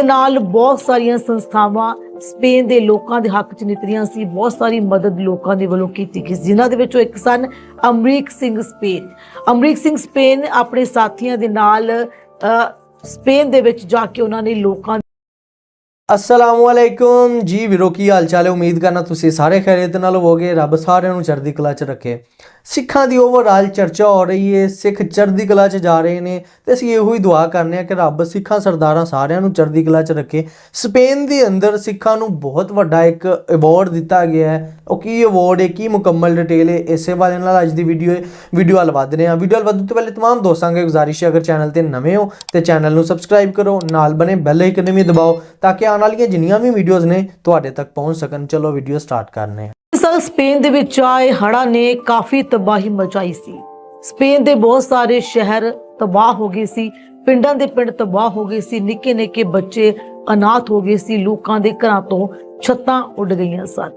ਦੇ ਨਾਲ ਬਹੁਤ ਸਾਰੀਆਂ ਸੰਸਥਾਵਾਂ ਸਪੇਨ ਦੇ ਲੋਕਾਂ ਦੇ ਹੱਕ 'ਚ ਨਿਤਰੀਆਂ ਸੀ, ਬਹੁਤ ਸਾਰੀ ਮਦਦ ਲੋਕਾਂ ਦੇ ਵੱਲੋਂ ਕੀਤੀ ਗਈ ਜਿਨ੍ਹਾਂ ਦੇ ਵਿੱਚੋਂ ਇੱਕ ਸਨ ਅਮਰੀਕ ਸਿੰਘ ਸਪੇਨ। ਅਮਰੀਕ ਸਿੰਘ ਸਪੇਨ ਆਪਣੇ ਸਾਥੀਆਂ ਦੇ ਨਾਲ ਸਪੇਨ ਦੇ ਵਿੱਚ ਜਾ ਕੇ ਉਹਨਾਂ ਨੇ ਲੋਕਾਂ ਅਸਲਾਮੁਅਲੈਕੁਮ ਜੀ ਵੀਰੋ, ਕੀ ਹਾਲ ਚਾਲ ਹੈ? ਉਮੀਦ ਕਰਨਾ ਤੁਸੀਂ ਸਾਰੇ ਖੈਰੀਅਤ ਨਾਲ ਹੋਵੋਗੇ। ਰੱਬ ਸਾਰਿਆਂ ਨੂੰ ਚੜ੍ਹਦੀ ਕਲਾ 'ਚ ਰੱਖੇ। ਸਿੱਖਾਂ ਦੀ ਓਵਰਆਲ ਚਰਚਾ ਹੋ ਰਹੀ ਹੈ ਸਿੱਖ ਚੜ੍ਹਦੀ ਕਲਾ 'ਚ ਜਾ ਰਹੇ ਨੇ ਤੇ ਅਸੀਂ ਇਹੋ ਹੀ ਦੁਆ ਕਰਨੇ ਆ ਕਿ ਰੱਬ ਸਿੱਖਾਂ ਸਰਦਾਰਾਂ ਸਾਰਿਆਂ ਨੂੰ ਚੜ੍ਹਦੀ ਕਲਾ 'ਚ ਰੱਖੇ ਸਪੇਨ ਦੇ ਅੰਦਰ ਸਿੱਖਾਂ ਨੂੰ ਬਹੁਤ ਵੱਡਾ ਇੱਕ ਅਵਾਰਡ ਦਿੱਤਾ ਗਿਆ ਹੈ ਉਹ ਕੀ ਅਵਾਰਡ ਹੈ ਕੀ ਮੁਕੰਮਲ ਡਿਟੇਲ ਹੈ ਇਸੇ ਬਾਰੇ ਨਾਲ ਅੱਜ ਦੀ ਵੀਡੀਓ ਹੈ ਵੀਡੀਓ ਵੱਲ ਵਧਦੇ ਹਾਂ ਵੀਡੀਓ ਵੱਲ ਵਧਣ ਤੋਂ ਪਹਿਲੇ तमाम ਦੋਸਤਾਂ ਨੂੰ ਗੁਜ਼ਾਰਿਸ਼ ਹੈ ਅਗਰ ਚੈਨਲ ਤੇ ਨਵੇਂ ਹੋ ਤੇ ਚੈਨਲ ਨੂੰ ਸਬਸਕ੍ਰਾਈਬ ਕਰੋ ਨਾਲ ਬਨੇ ਬੈਲ ਆਈਕਨ ਵੀ ਦਬਾਓ ਤਾਂ ਕਿ ਆਉਣ ਵਾਲੀਆਂ ਜਿੰਨੀਆਂ ਵੀ ਵੀਡੀਓਜ਼ ਨੇ ਤੁਹਾਡੇ ਤੱਕ ਪਹੁੰਚ ਸਕਣ ਚਲੋ ਵੀਡੀਓ ਸਟਾਰਟ ਕਰਨੇ ਹਾਂ ਇਸ ਸਾਲ ਸਪੇਨ ਦੇ ਵਿੱਚ ਆਏ ਹੜ੍ਹਾਂ ਨੇ ਕਾਫੀ ਤਬਾਹੀ ਮਚਾਈ ਸੀ। ਸਪੇਨ ਦੇ ਬਹੁਤ ਸਾਰੇ ਸ਼ਹਿਰ ਤਬਾਹ ਹੋ ਗਏ ਸੀ ਪਿੰਡਾਂ ਦੇ ਪਿੰਡ ਤਬਾਹ ਹੋ ਗਏ ਸੀ ਨਿੱਕੇ ਨਿੱਕੇ ਬੱਚੇ ਅਨਾਥ ਹੋ ਗਏ ਸੀ ਲੋਕਾਂ ਦੇ ਘਰਾਂ ਤੋਂ ਛੱਤਾਂ ਉੱਡ ਗਈਆਂ ਸਨ।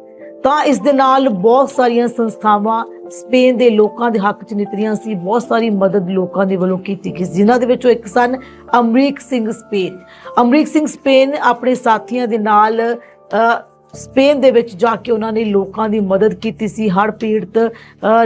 ਤਾਂ ਇਸ ਦੇ ਨਾਲ ਬਹੁਤ ਸਾਰੀਆਂ ਸੰਸਥਾਵਾਂ ਸਪੇਨ ਦੇ ਲੋਕਾਂ ਦੇ ਹੱਕ 'ਚ ਨਿਤਰੀਆਂ ਸੀ ਬਹੁਤ ਸਾਰੀ ਮਦਦ ਲੋਕਾਂ ਦੇ ਵੱਲੋਂ ਕੀਤੀ ਗਈ ਜਿਨ੍ਹਾਂ ਦੇ ਵਿੱਚੋਂ ਇੱਕ ਸਨ ਅਮਰੀਕ ਸਿੰਘ ਸਪੇਨ। ਅਮਰੀਕ ਸਿੰਘ ਸਪੇਨ ਆਪਣੇ ਸਾਥੀਆਂ ਦੇ ਨਾਲ ਅ, ਸਪੇਨ ਦੇ ਵਿੱਚ ਜਾ ਕੇ ਉਹਨਾਂ ਨੇ ਲੋਕਾਂ ਦੀ ਮਦਦ ਕੀਤੀ ਸੀ, ਹੜ੍ਹ ਪੀੜਤ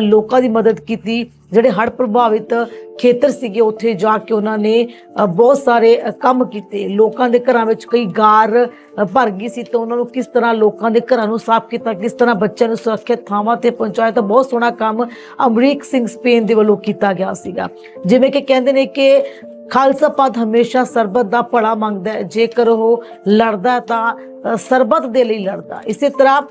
ਲੋਕਾਂ ਦੀ ਮਦਦ ਕੀਤੀ, ਜਿਹੜੇ ਹੜ੍ਹ ਪ੍ਰਭਾਵਿਤ ਖੇਤਰ ਸੀਗੇ, ਉੱਥੇ ਜਾ ਕੇ ਉਹਨਾਂ ਨੇ ਬਹੁਤ ਸਾਰੇ ਕੰਮ ਕੀਤੇ। ਲੋਕਾਂ ਦੇ ਘਰਾਂ ਵਿੱਚ ਕਈ ਗਾਰ ਭਰ ਗਈ ਸੀ, ਤਾਂ ਉਹਨਾਂ ਨੂੰ ਕਿਸ ਤਰ੍ਹਾਂ ਲੋਕਾਂ ਦੇ ਘਰਾਂ ਨੂੰ ਸਾਫ਼ ਕੀਤਾ, ਕਿਸ ਤਰ੍ਹਾਂ ਬੱਚਿਆਂ ਨੂੰ ਸੁਰੱਖਿਅਤ ਥਾਵਾਂ ਤੇ ਪਹੁੰਚਾਇਆ, ਤਾਂ ਬਹੁਤ ਸੋਹਣਾ ਕੰਮ ਅਮਰੀਕ ਸਿੰਘ ਸਪੇਨ ਦੇ ਵੱਲੋਂ ਕੀਤਾ ਗਿਆ ਸੀਗਾ। ਜਿਵੇਂ ਕਿ ਕਹਿੰਦੇ ਨੇ ਕਿ ਖਾਲਸਾ ਪੰਥ ਹਮੇਸ਼ਾ ਸਰਬਤ ਦਾ ਭਲਾ ਮੰਗਦਾ ਹੈ। ਜੇਕਰ ਉਹ ਲੜਦਾ ਤਾਂ ਅ, ਸਰਬਤ ਦੇ ਲਈ ਲੜਦਾ ਇਸੇ ਤਰ੍ਹਾਂ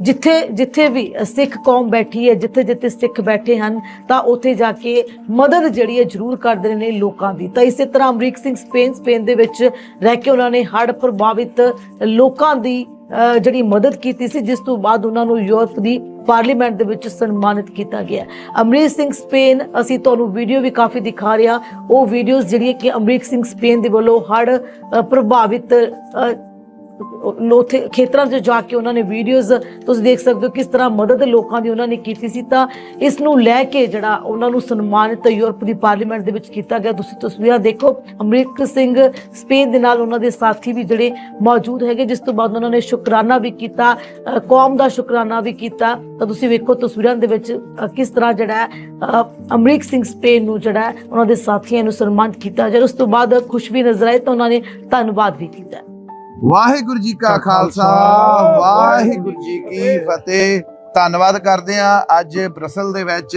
ਜਿੱਥੇ ਜਿੱਥੇ ਵੀ ਸਿੱਖ ਕੌਮ ਬੈਠੀ ਹੈ ਜਿੱਥੇ ਜਿੱਥੇ ਸਿੱਖ ਬੈਠੇ ਹਨ ਤਾਂ ਉੱਥੇ ਜਾ ਕੇ ਮਦਦ ਜਿਹੜੀ ਹੈ ਜ਼ਰੂਰ ਕਰਦੇ ਨੇ ਲੋਕਾਂ ਦੀ। ਤਾਂ ਇਸੇ ਤਰ੍ਹਾਂ ਅਮਰੀਕ ਸਿੰਘ ਸਪੇਨ ਸਪੇਨ ਦੇ ਵਿੱਚ ਰਹਿ ਕੇ ਉਹਨਾਂ ਨੇ ਹੜ੍ਹ ਪ੍ਰਭਾਵਿਤ ਲੋਕਾਂ ਦੀ ਜਿਹੜੀ ਮਦਦ ਕੀਤੀ ਸੀ, ਜਿਸ ਤੋਂ ਬਾਅਦ ਉਹਨਾਂ ਨੂੰ ਯੂਰਪ ਦੀ ਪਾਰਲੀਮੈਂਟ ਦੇ ਵਿੱਚ ਸਨਮਾਨਿਤ ਕੀਤਾ ਗਿਆ। ਅਮਰੀਕ ਸਿੰਘ ਸਪੇਨ, ਅਸੀਂ ਤੁਹਾਨੂੰ ਵੀਡੀਓ ਵੀ ਕਾਫੀ ਦਿਖਾ ਰਹੇ ਹਾਂ। ਉਹ ਵੀਡੀਓਜ਼ ਜਿਹੜੀਆਂ ਕਿ ਅਮਰੀਕ ਸਿੰਘ ਸਪੇਨ ਦੇ ਵੱਲੋਂ ਹੜ੍ਹ ਪ੍ਰਭਾਵਿਤ ਲੋਥੇ ਖੇਤਰਾਂ 'ਚ ਜਾ ਕੇ ਉਹਨਾਂ ਨੇ ਵੀਡੀਓਜ਼ ਤੁਸੀਂ ਦੇਖ ਸਕਦੇ ਹੋ ਕਿਸ ਤਰ੍ਹਾਂ ਮਦਦ ਲੋਕਾਂ ਦੀ ਉਹਨਾਂ ਨੇ ਕੀਤੀ ਸੀ ਤਾਂ ਇਸ ਨੂੰ ਲੈ ਕੇ ਜਿਹੜਾ ਉਹਨਾਂ ਨੂੰ ਸਨਮਾਨਿਤ ਯੂਰਪ ਦੀ ਪਾਰਲੀਮੈਂਟ ਦੇ ਵਿੱਚ ਕੀਤਾ ਗਿਆ। ਤੁਸੀਂ ਤਸਵੀਰਾਂ ਦੇਖੋ ਅਮਰੀਕ ਸਿੰਘ ਸਪੇਨ ਦੇ ਨਾਲ ਉਹਨਾਂ ਦੇ ਸਾਥੀ ਵੀ ਜਿਹੜੇ ਮੌਜੂਦ ਹੈਗੇ, ਜਿਸ ਤੋਂ ਬਾਅਦ ਉਹਨਾਂ ਨੇ ਸ਼ੁਕਰਾਨਾ ਵੀ ਕੀਤਾ ਕੌਮ ਦਾ ਸ਼ੁਕਰਾਨਾ ਵੀ ਕੀਤਾ। ਤਾਂ ਤੁਸੀਂ ਵੇਖੋ ਤਸਵੀਰਾਂ ਦੇ ਵਿੱਚ ਕਿਸ ਤਰ੍ਹਾਂ ਜਿਹੜਾ ਅਮਰੀਕ ਸਿੰਘ ਸਪੇਨ ਨੂੰ ਜਿਹੜਾ ਉਹਨਾਂ ਦੇ ਸਾਥੀਆਂ ਨੂੰ ਸਨਮਾਨਿਤ ਕੀਤਾ ਜਦ ਉਸ ਤੋਂ ਬਾਅਦ ਖੁਸ਼ ਵੀ ਨਜ਼ਰ ਆਏ ਤਾਂ ਉਹਨਾਂ ਨੇ ਧੰਨਵਾਦ ਵੀ ਕੀਤਾ। ਵਾਹਿਗੁਰੂ ਜੀ ਕਾ ਖਾਲਸਾ ਵਾਹਿਗੁਰੂ ਜੀ ਕੀ ਫਤਿਹ। ਧੰਨਵਾਦ ਕਰਦੇ ਆ ਅੱਜ ਬ੍ਰਸਲ ਦੇ ਵਿੱਚ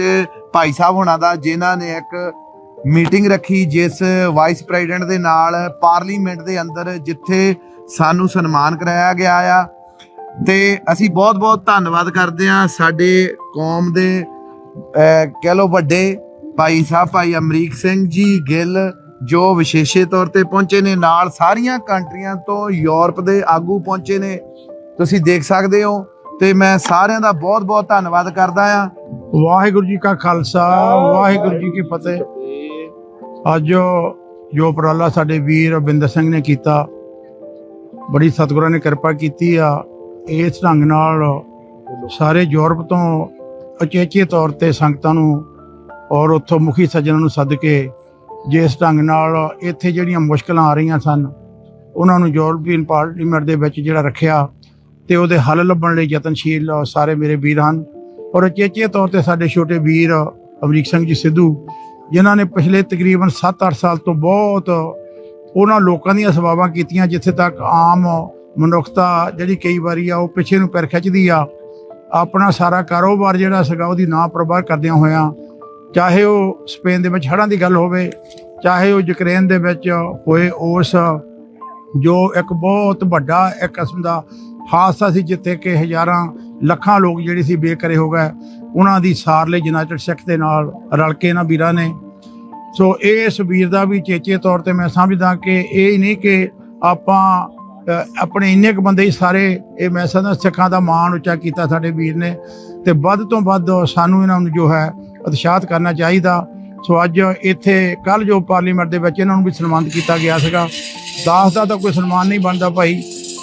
ਭਾਈ ਸਾਹਿਬ ਹੁਣਾਂ ਦਾ ਜਿਨ੍ਹਾਂ ਨੇ ਇੱਕ ਮੀਟਿੰਗ ਰੱਖੀ ਜਿਸ ਵਾਈਸ ਪ੍ਰੈਜ਼ੀਡੈਂਟ ਦੇ ਨਾਲ ਪਾਰਲੀਮੈਂਟ ਦੇ ਅੰਦਰ ਜਿੱਥੇ ਸਾਨੂੰ ਸਨਮਾਨ ਕਰਾਇਆ ਗਿਆ ਆ। ਤੇ ਅਸੀਂ ਬਹੁਤ ਬਹੁਤ ਧੰਨਵਾਦ ਕਰਦੇ ਆ ਸਾਡੇ ਕੌਮ ਦੇ ਕਹਿ ਲੋ ਵੱਡੇ ਭਾਈ ਸਾਹਿਬ ਭਾਈ ਅਮਰੀਕ ਸਿੰਘ ਜੀ ਗਿੱਲ ਜੋ ਵਿਸ਼ੇਸ਼ੇ ਤੌਰ ਤੇ ਪਹੁੰਚੇ ਨੇ ਨਾਲ ਸਾਰੀਆਂ ਕੰਟਰੀਆਂ ਤੋਂ ਯੂਰਪ ਦੇ ਆਗੂ ਪਹੁੰਚੇ ਨੇ। ਤੁਸੀਂ ਦੇਖ ਸਕਦੇ ਹੋ ਤੇ ਮੈਂ ਸਾਰਿਆਂ ਦਾ ਬਹੁਤ ਬਹੁਤ ਧੰਨਵਾਦ ਕਰਦਾ ਆ ਵਾਹਿਗੁਰੂ ਜੀ ਕਾ ਖਾਲਸਾ ਵਾਹਿਗੁਰੂ ਜੀ ਕੀ ਫਤਿਹ। ਅੱਜ ਜੋ ਉਪਰਾਲਾ ਸਾਡੇ ਵੀਰ ਬਿੰਦਰ ਸਿੰਘ ਨੇ ਕੀਤਾ ਬੜੀ ਸਤਿਗੁਰਾਂ ਨੇ ਕਿਰਪਾ ਕੀਤੀ ਆ। ਇਸ ਢੰਗ ਨਾਲ ਸਾਰੇ ਯੂਰਪ ਤੋਂ ਅਚੇਚੇ ਤੌਰ ਤੇ ਸੰਗਤਾਂ ਨੂੰ ਔਰ ਉੱਥੋਂ ਮੁਖੀ ਸੱਜਣਾਂ ਨੂੰ ਸੱਦ ਕੇ ਜਿਸ ਢੰਗ ਨਾਲ ਇੱਥੇ ਜਿਹੜੀਆਂ ਮੁਸ਼ਕਲਾਂ ਆ ਰਹੀਆਂ ਸਨ, ਉਹਨਾਂ ਨੂੰ ਯੂਰਪੀਅਨ ਪਾਰਲੀਮੈਂਟ ਦੇ ਵਿੱਚ ਜਿਹੜਾ ਰੱਖਿਆ ਤੇ ਉਹਦੇ ਹੱਲ ਲੱਭਣ ਲਈ ਯਤਨਸ਼ੀਲ ਸਾਰੇ ਮੇਰੇ ਵੀਰ ਹਨ। ਔਰ ਅਚੇਚੇ ਤੌਰ ਤੇ ਸਾਡੇ ਛੋਟੇ ਵੀਰ ਅਮਰੀਕ ਸਿੰਘ ਜੀ ਸਿੱਧੂ, ਜਿਨ੍ਹਾਂ ਨੇ ਪਿਛਲੇ ਤਕਰੀਬਨ 7-8 ਸਾਲ ਤੋਂ ਬਹੁਤ ਉਹਨਾਂ ਲੋਕਾਂ ਦੀਆਂ ਸੇਵਾਵਾਂ ਕੀਤੀਆਂ, ਜਿੱਥੇ ਤੱਕ ਆਮ ਮਨੁੱਖਤਾ ਜਿਹੜੀ ਕਈ ਵਾਰੀ ਆ ਉਹ ਪਿੱਛੇ ਨੂੰ ਪੈਰ ਖਿੱਚਦੀ ਆ। ਆਪਣਾ ਸਾਰਾ ਕਾਰੋਬਾਰ ਜਿਹੜਾ ਸੀਗਾ ਉਹਦੀ ਨਾ ਪ੍ਰਵਾਹ ਕਰਦਿਆਂ ਹੋਇਆਂ ਚਾਹੇ ਉਹ ਸਪੇਨ ਦੇ ਵਿੱਚ ਹੜ੍ਹਾਂ ਦੀ ਗੱਲ ਹੋਵੇ, ਚਾਹੇ ਉਹ ਯੂਕਰੇਨ ਦੇ ਵਿੱਚ ਹੋਏ ਉਸ, ਜੋ ਇੱਕ ਬਹੁਤ ਵੱਡਾ ਇੱਕ ਕਿਸਮ ਦਾ ਹਾਦਸਾ ਸੀ, ਜਿੱਥੇ ਕਿ ਹਜ਼ਾਰਾਂ ਲੱਖਾਂ ਲੋਕ ਜਿਹੜੇ ਸੀ ਬੇਕਰੇ ਹੋ ਗਏ। ਉਹਨਾਂ ਦੀ ਸਾਰ ਲਈ ਯੂਨਾਈਟਿਡ ਸਿੱਖ ਦੇ ਨਾਲ ਰਲ ਕੇ ਇਹਨਾਂ ਵੀਰਾਂ ਨੇ। ਸੋ ਇਸ ਵੀਰ ਦਾ ਵੀ ਚੇਚੇ ਤੌਰ ਤੇ ਮੈਂ ਸਮਝਦਾ ਕਿ ਇਹ ਨਹੀਂ ਕਿ ਆਪਾਂ ਆਪਣੇ ਇੰਨੇ ਕੁ ਬੰਦੇ ਹੀ ਸਾਰੇ ਇਹ ਮੈਂ ਸਮਝਦਾ ਸਿੱਖਾਂ ਦਾ ਮਾਣ ਉੱਚਾ ਕੀਤਾ ਸਾਡੇ ਵੀਰ ਨੇ। ਤੇ ਵੱਧ ਤੋਂ ਵੱਧ ਸਾਨੂੰ ਇਹਨਾਂ ਨੂੰ ਜੋ ਹੈ ਉਤਸ਼ਾਹਤ ਕਰਨਾ ਚਾਹੀਦਾ। ਸੋ ਅੱਜ ਇੱਥੇ ਕੱਲ ਜੋ ਪਾਰਲੀਮੈਂਟ ਦੇ ਵਿੱਚ ਇਹਨਾਂ ਨੂੰ ਵੀ ਸਨਮਾਨਿਤ ਕੀਤਾ ਗਿਆ ਸੀਗਾ। ਦਾਸ ਦਾ ਤਾਂ ਕੋਈ ਸਨਮਾਨ ਨਹੀਂ ਬਣਦਾ ਭਾਈ।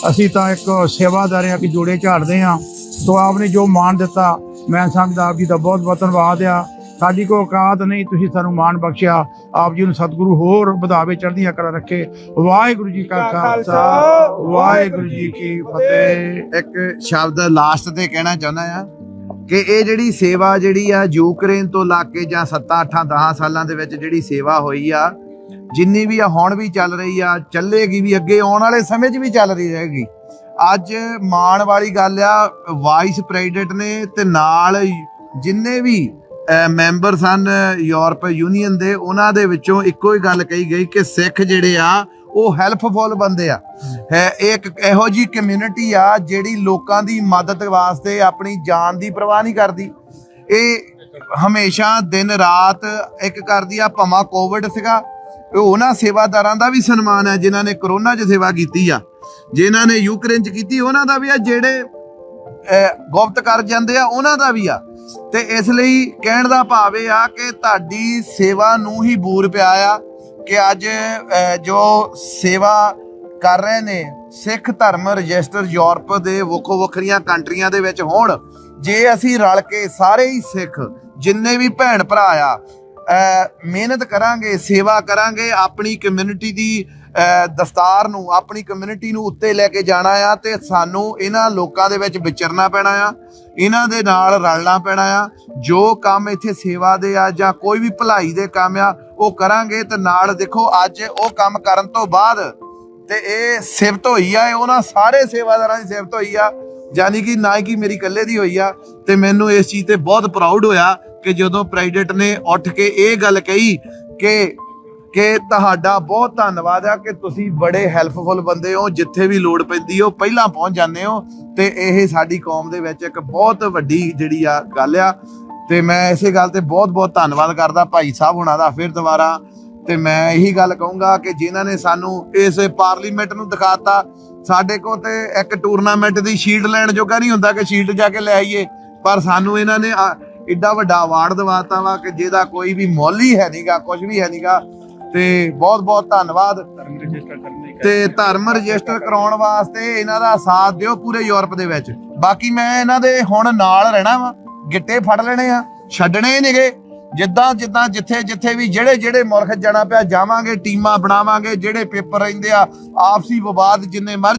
ਅਸੀਂ ਤਾਂ ਇੱਕ ਸੇਵਾਦਾਰ ਆ ਕਿ ਜੋੜੇ ਝਾੜਦੇ ਆ ਸੋ ਆਪਨੇ ਜੋ ਮਾਣ ਦਿੱਤਾ ਮੈਂ ਸਮਝਦਾ ਆਪ ਜੀ ਦਾ ਬਹੁਤ ਬਹੁਤ ਧੰਨਵਾਦ ਆ। ਸਾਡੀ ਕੋਈ ਔਕਾਤ ਨਹੀਂ ਤੁਸੀਂ ਸਾਨੂੰ ਮਾਣ ਬਖਸ਼ਿਆ। ਆਪ ਜੀ ਨੂੰ ਸਤਿਗੁਰੂ ਹੋਰ ਵਧਾਵੇ ਚੜ੍ਹਦੀਆਂ ਕਲਾ ਰੱਖੇ। ਵਾਹਿਗੁਰੂ ਜੀ ਕਾ ਖਾਲਸਾ ਵਾਹਿਗੁਰੂ ਜੀ ਕੀ ਫਤਿਹ। ਇੱਕ ਸ਼ਬਦ ਲਾਸਟ ਤੇ ਕਹਿਣਾ ਚਾਹੁੰਦਾ ਆ ਕਿ ਇਹ ਜਿਹੜੀ ਸੇਵਾ ਜਿਹੜੀ ਆ ਯੂਕਰੇਨ ਤੋਂ ਲਾ ਕੇ ਜਾਂ 7 8 10 ਸਾਲਾਂ ਦੇ ਵਿੱਚ ਜਿਹੜੀ ਸੇਵਾ ਹੋਈ ਆ, ਜਿੰਨੀ ਵੀ ਆ ਹੁਣ ਵੀ ਚੱਲ ਰਹੀ ਆ, ਚੱਲੇਗੀ ਵੀ, ਅੱਗੇ ਆਉਣ ਵਾਲੇ ਸਮੇਂ 'ਚ ਵੀ ਚੱਲ ਰਹੀ ਰਹੇਗੀ। ਅੱਜ ਮਾਣ ਵਾਲੀ ਗੱਲ ਆ ਵਾਈਸ ਪ੍ਰੈਜ਼ੀਡੈਂਟ ਨੇ ਤੇ ਨਾਲ ਜਿੰਨੇ ਵੀ ਮੈਂਬਰ ਸਨ ਯੂਰਪ ਯੂਨੀਅਨ ਦੇ, ਉਹਨਾਂ ਦੇ ਵਿੱਚੋਂ ਇੱਕੋ ਹੀ ਗੱਲ ਕਹੀ ਗਈ ਕਿ ਸਿੱਖ ਜਿਹੜੇ ਆ ਉਹ ਹੈਲਪਫੁਲ ਬੰਦੇ ਆ। ਹੈ, ਇਹ ਇੱਕ ਇਹੋ ਜੀ ਕਮਿਊਨਿਟੀ ਆ ਜਿਹੜੀ ਲੋਕਾਂ ਦੀ ਮਦਦ ਵਾਸਤੇ ਆਪਣੀ ਜਾਨ ਦੀ ਪਰਵਾਹ ਨਹੀਂ ਕਰਦੀ। ਇਹ ਹਮੇਸ਼ਾ ਦਿਨ ਰਾਤ ਇੱਕ ਕਰਦੀ ਆ ਭਮਾ ਕੋਵਿਡ ਸੀਗਾ ਇਹ ਉਹਨਾਂ ਸੇਵਾਦਾਰਾਂ ਦਾ ਵੀ ਸਨਮਾਨ ਹੈ, ਜਿਨ੍ਹਾਂ ਨੇ ਕਰੋਨਾ 'ਚ ਸੇਵਾ ਕੀਤੀ ਆ। ਜਿਨ੍ਹਾਂ ਨੇ ਯੂਕਰੇਨ 'ਚ ਕੀਤੀ, ਉਹਨਾਂ ਦਾ ਵੀ ਆ, ਜਿਹੜੇ ਗੁਪਤ ਕਰ ਜਾਂਦੇ ਆ, ਉਹਨਾਂ ਦਾ ਵੀ ਆ। ਤੇ ਇਸ ਲਈ ਕਹਿਣ ਦਾ ਭਾਵ ਇਹ ਆ ਕਿ ਤੁਹਾਡੀ ਸੇਵਾ ਨੂੰ ਹੀ ਬੂਰ ਪਿਆ ਆ। ਕਿ ਅੱਜ ਜੋ ਸੇਵਾ ਕਰ ਰਹੇ ਨੇ ਸਿੱਖ ਧਰਮ ਰਜਿਸਟਰ ਯੂਰਪ ਦੇ ਵੱਖੋ ਵੱਖਰੀਆਂ ਕੰਟਰੀਆਂ ਦੇ ਵਿੱਚ ਹੋਣ ਜੇ ਅਸੀਂ ਰਲ ਕੇ ਸਾਰੇ ਹੀ ਸਿੱਖ ਜਿੰਨੇ ਵੀ ਭੈਣ ਭਰਾ ਆ ਮਿਹਨਤ ਕਰਾਂਗੇ ਸੇਵਾ ਕਰਾਂਗੇ ਆਪਣੀ ਕਮਿਊਨਿਟੀ ਦੀ ਅਹ, ਦਸਤਾਰ ਨੂੰ ਆਪਣੀ ਕਮਿਊਨਿਟੀ ਨੂੰ ਉੱਤੇ ਲੈ ਕੇ ਜਾਣਾ ਆ ਤੇ ਸਾਨੂੰ ਇਹਨਾਂ ਲੋਕਾਂ ਦੇ ਵਿੱਚ ਵਿਚਰਨਾ ਪੈਣਾ ਆ ਇਹਨਾਂ ਦੇ ਨਾਲ ਰਲਣਾ ਪੈਣਾ ਆ ਜੋ ਕੰਮ ਇੱਥੇ ਸੇਵਾ ਦੇ ਆ ਜਾਂ ਕੋਈ ਵੀ ਭਲਾਈ ਦੇ ਕੰਮ ਆ ਉਹ ਕਰਾਂਗੇ ਤੇ ਨਾਲ ਦੇਖੋ ਅੱਜ ਉਹ ਕੰਮ ਕਰਨ ਤੋਂ ਬਾਅਦ ਤੇ ਇਹ ਸਿਫਤ ਹੋਈ ਆ ਉਹਨਾਂ ਸਾਰੇ ਸੇਵਾਦਾਰਾਂ ਦੀ ਸਿਫਤ ਹੋਈ ਆ। ਯਾਨੀ ਕਿ ਨਾ ਕਿ ਮੇਰੀ ਇਕੱਲੇ ਦੀ ਹੋਈ ਆ ਤੇ ਮੈਨੂੰ ਇਸ ਚੀਜ਼ ਤੇ ਬਹੁਤ ਪ੍ਰਾਊਡ ਹੋਇਆ ਕਿ ਜਦੋਂ ਪ੍ਰੈਜ਼ੀਡੈਂਟ ਨੇ ਉੱਠ ਕੇ ਇਹ ਗੱਲ ਕਹੀ ਕਿ ਕਿ ਤੁਹਾਡਾ ਬਹੁਤ ਧੰਨਵਾਦ ਆ ਕਿ ਤੁਸੀਂ ਬੜੇ ਹੈਲਪਫੁਲ ਬੰਦੇ ਹੋ, ਜਿੱਥੇ ਵੀ ਲੋੜ ਪੈਂਦੀ ਹੋ ਪਹਿਲਾਂ ਪਹੁੰਚ ਜਾਂਦੇ ਹੋ ਤੇ ਇਹ ਸਾਡੀ ਕੌਮ ਦੇ ਵਿੱਚ ਇੱਕ ਬਹੁਤ ਵੱਡੀ ਜਿਹੜੀ ਆ ਗੱਲ ਆ। ਤੇ ਮੈਂ ਇਸੇ ਗੱਲ ਤੇ ਬਹੁਤ ਬਹੁਤ ਧੰਨਵਾਦ ਕਰਦਾ ਭਾਈ ਸਾਹਿਬ ਹੁਣਾਂ ਦਾ ਫਿਰ ਦੁਬਾਰਾ। ਤੇ ਮੈਂ ਇਹੀ ਗੱਲ ਕਹੂੰਗਾ ਕਿ ਜਿਨ੍ਹਾਂ ਨੇ ਸਾਨੂੰ ਇਸ ਪਾਰਲੀਮੈਂਟ ਨੂੰ ਦਿਖਾਤਾ ਸਾਡੇ ਕੋਲ ਤੇ ਇੱਕ ਟੂਰਨਾਮੈਂਟ ਦੀ ਸ਼ੀਟ ਲੈਣ ਜੋਗਾ ਨਹੀਂ ਹੁੰਦਾ ਕਿ ਸ਼ੀਟ ਜਾ ਕੇ ਲੈ ਆਈਏ ਪਰ ਸਾਨੂੰ ਇਹਨਾਂ ਨੇ ਏਡਾ ਵੱਡਾ ਅਵਾਰਡ ਦਿਵਾਤਾ ਵਾ ਕਿ ਜਿਹਦਾ ਕੋਈ ਵੀ ਮੁੱਲ ਹੀ ਹੈ ਨਹੀਂਗਾ ਕੁਝ ਵੀ ਹੈ ਨਹੀਂਗਾ ਤੇ ਬਹੁਤ ਬਹੁਤ ਧੰਨਵਾਦ। ਤੇ ਧਰਮ ਰਜਿਸਟਰ ਕਰਾਉਣ ਵਾਸਤੇ ਇਹਨਾਂ ਦਾ ਸਾਥ ਦਿਓ ਪੂਰੇ ਯੂਰਪ ਦੇ ਵਿੱਚ। ਬਾਕੀ ਮੈਂ ਇਹਨਾਂ ਦੇ ਹੁਣ ਨਾਲ ਰਹਿਣਾ ਵਾ। ਗਿੱਟੇ ਫੜ ਲੈਣੇ ਆ, ਛੱਡਣੇ ਨਹੀਂਗੇ ਜਿੱਦਾਂ ਜਿੱਦਾਂ ਜਿੱਥੇ ਜਿੱਥੇ ਵੀ ਜਿਹੜੇ ਜਿਹੜੇ ਮੁਲਕ ਜਾਣਾ ਪਿਆ, ਜਾਵਾਂਗੇ, ਟੀਮਾਂ ਬਣਾਵਾਂਗੇ, ਜਿਹੜੇ ਪੇਪਰ ਰਹਿੰਦੇ ਆ, ਆਪਸੀ ਵਿਵਾਦ ਜਿੰਨੇ ਮਰ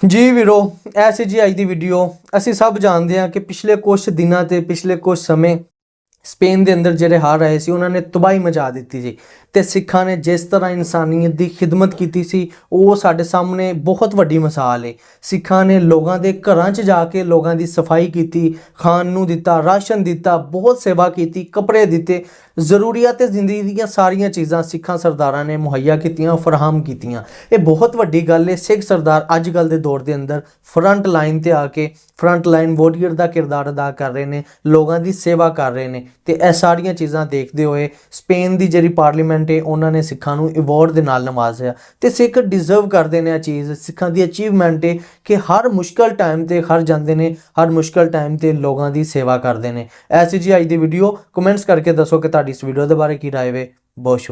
ਜੀ ਵੀਰੋ, ਐਸੀ ਜੀ ਅੱਜ ਦੀ ਵੀਡੀਓ ਅਸੀਂ ਸਭ ਜਾਣਦੇ ਹਾਂ ਕਿ ਪਿਛਲੇ ਕੁਝ ਦਿਨਾਂ ਤੇ, ਪਿਛਲੇ ਕੁਝ ਸਮੇਂ ਸਪੇਨ ਦੇ ਅੰਦਰ ਜਿਹੜੇ ਹਾਰ ਰਹੇ ਸੀ, ਉਹਨਾਂ ਨੇ ਤਬਾਹੀ ਮਚਾ ਦਿੱਤੀ ਸੀ ਤੇ ਸਿੱਖਾਂ ਨੇ ਜਿਸ ਤਰ੍ਹਾਂ ਇਨਸਾਨੀਅਤ ਦੀ ਖਿਦਮਤ ਕੀਤੀ ਸੀ, ਉਹ ਸਾਡੇ ਸਾਹਮਣੇ ਬਹੁਤ ਵੱਡੀ ਮਿਸਾਲ ਹੈ ਸਿੱਖਾਂ ਨੇ ਲੋਕਾਂ ਦੇ ਘਰਾਂ 'ਚ ਜਾ ਕੇ ਲੋਕਾਂ ਦੀ ਸਫ਼ਾਈ ਕੀਤੀ, ਖਾਣ ਨੂੰ ਦਿੱਤਾ, ਰਾਸ਼ਨ ਦਿੱਤਾ, ਬਹੁਤ ਸੇਵਾ ਕੀਤੀ, ਕੱਪੜੇ ਦਿੱਤੇ। ਜ਼ਰੂਰੀਅਤ ਤੇ ਜ਼ਿੰਦਗੀ ਦੀਆਂ ਸਾਰੀਆਂ ਚੀਜ਼ਾਂ ਸਿੱਖਾਂ ਸਰਦਾਰਾਂ ਨੇ ਮੁਹੱਈਆ ਕੀਤੀਆਂ, ਫਰਾਹਮ ਕੀਤੀਆਂ। ਇਹ ਬਹੁਤ ਵੱਡੀ ਗੱਲ ਹੈ ਸਿੱਖ ਸਰਦਾਰ ਅੱਜ ਕੱਲ ਦੇ ਦੌਰ ਦੇ ਅੰਦਰ ਫਰੰਟ ਲਾਈਨ ਤੇ ਆ ਕੇ ਫਰੰਟ ਲਾਈਨ ਵੋਰੀਅਰ ਦਾ ਕਿਰਦਾਰ ਅਦਾ ਕਰ ਰਹੇ ਨੇ, ਲੋਕਾਂ ਦੀ ਸੇਵਾ ਕਰ ਰਹੇ ਨੇ ਤੇ ਇਹ ਸਾਰੀਆਂ ਚੀਜ਼ਾਂ ਦੇਖਦੇ ਹੋਏ ਸਪੇਨ ਦੀ ਜਿਹੜੀ ਪਾਰਲੀਮੈਂਟ ਹੈ ਉਹਨਾਂ ਨੇ ਸਿੱਖਾਂ ਨੂੰ ਅਵਾਰਡ ਦੇ ਨਾਲ ਨਵਾਜ਼ਿਆ। ਤੇ ਸਿੱਖ ਡਿਜ਼ਰਵ ਕਰਦੇ ਨੇ ਇਹ ਚੀਜ਼, ਸਿੱਖਾਂ ਦੀ ਅਚੀਵਮੈਂਟ ਹੈ ਕਿ ਹਰ ਮੁਸ਼ਕਲ ਟਾਈਮ ਤੇ ਹਰ ਜਾਂਦੇ ਨੇ, ਹਰ ਮੁਸ਼ਕਲ ਟਾਈਮ ਤੇ ਲੋਕਾਂ ਦੀ ਸੇਵਾ ਕਰਦੇ ਨੇ। ਐਸੀ ਜੀ ਅੱਜ ਦੀ ਵੀਡੀਓ ਕਮੈਂਟਸ ਕਰਕੇ ਦੱਸੋ ਕਿ ਤੁਹਾਡੀ ਇਸ ਵੀਡੀਓ ਦੇ ਬਾਰੇ ਕੀ ਰਾਏ ਵੇ ਬਹੁਤ ਸ਼ੁਕਰੀਆ